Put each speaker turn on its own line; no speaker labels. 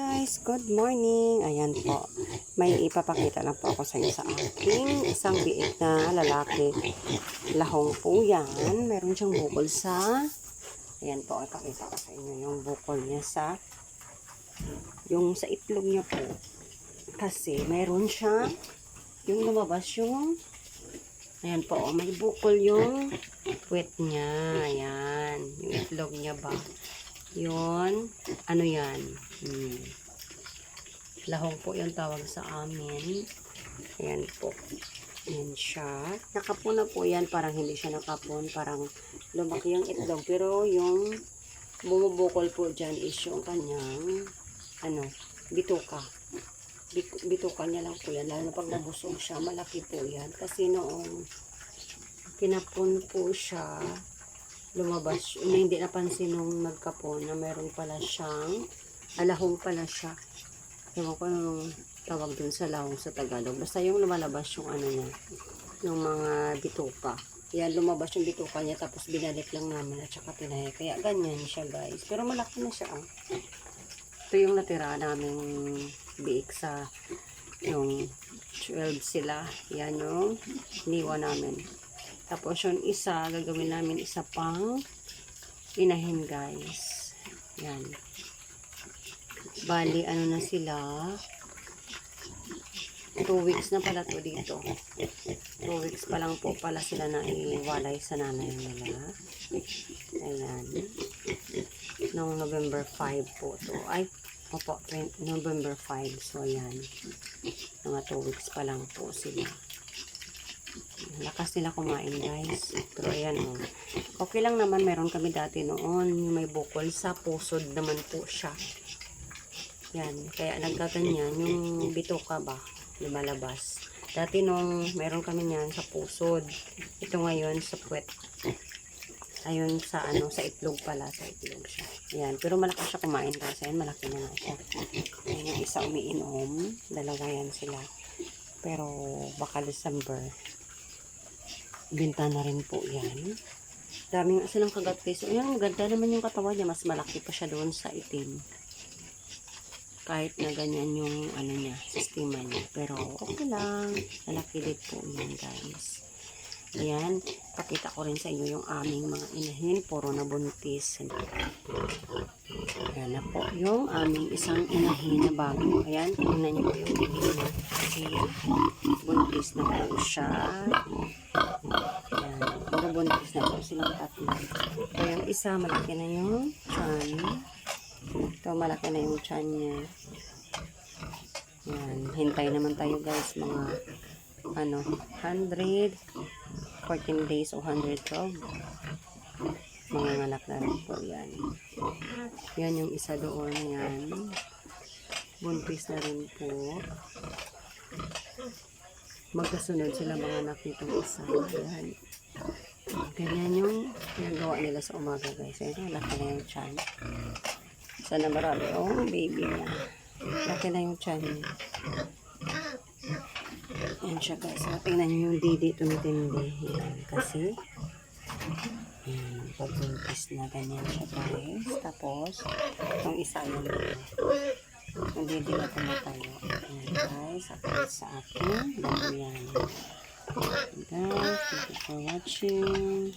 guys, good morning. Ayan po. May ipapakita lang po ako sa inyo sa aking isang biik na lalaki. Lahong po yan. Meron siyang bukol sa Ayan po, ipakita ko sa inyo yung bukol niya sa yung sa itlog niya po. Kasi meron siya yung lumabas yung Ayan po, may bukol yung puwet niya. Ayan, yung itlog niya ba. Yun, ano yan? Hmm. Lahong po yung tawag sa amin. Ayan po. Ayan siya. Nakapon na po yan. Parang hindi siya nakapon. Parang lumaki yung itlog. Pero yung bumubukol po dyan is yung kanyang ano, bituka. Bit- Bituka niya lang po yan. Lalo na pag nabusog siya, malaki po yan. Kasi noong kinapon po siya, lumabas, na hindi napansin nung nagkapon na meron pala siyang, alahong pala siya. Ewan ko anong tawag dun sa lahong sa Tagalog. Basta yung lumalabas yung ano niya, yung mga bituka. Yan, lumabas yung bituka niya, tapos binalik lang namin at saka pinaya. Kaya ganyan siya guys. Pero malaki na siya. ah. Ito yung natira naming biik sa yung 12 sila. Yan yung niwa namin. Tapos yung isa, gagawin namin isa pang inahin guys. Yan. Bali, ano na sila? Two weeks na pala to dito. Two weeks pa lang po pala sila na iwalay sa nanay nila. Ayan. Noong November 5 po to. Ay, opo, 20 November 5. So, ayan. Mga two weeks pa lang po sila. Lakas nila kumain guys. Pero ayan o. Okay lang naman. Meron kami dati noon. May bukol sa pusod naman po siya. Yan. Kaya nagkaganyan. Yung bituka ba? Lumalabas. Dati nung meron kami niyan sa pusod. Ito ngayon sa puwet. Ayun sa ano, sa itlog pala. Sa itlog siya. Yan. Pero malaki siya kumain guys. Ayan, malaki na nga siya. Ayan yung isa umiinom. Dalawa yan sila. Pero baka December. Binta na rin po yan. Daming silang kagat guys. Ayan, maganda naman yung katawan niya. Mas malaki pa siya doon sa itim. Kahit na ganyan yung ano niya, sistema niya. Pero okay lang. Malaki din po yan guys. Ayan, pakita ko rin sa inyo yung aming mga inahin. Puro na buntis. Ayan na po yung aming isang inahin na bago. Ayan, tingnan niyo po yung inahin. Kasi buntis na po siya. Ayan, puro buntis na po silang tatlo. So, yung isa, malaki na yung chan. Ito, malaki na yung chan niya. Ayan, hintay naman tayo guys, mga ano, 100 14 days o 112 mga anak na rin po yan. Yan yung isa doon yan. Buntis na rin po. Magkasunod sila mga anak nitong isa. Yan. Ganyan yung ginagawa nila sa umaga guys. Yan laki na yung chan. Sana marami. Oh baby na. Laki na yung chan niya yan siya guys. So, tingnan nyo yung didi tumitindi. Yan. Kasi, yan. Pagbuntis na ganyan siya guys. Tapos, itong isa yun. Yung didi na tumatayo. Yan guys. At sa akin. Dami yan. Guys, thank you for watching.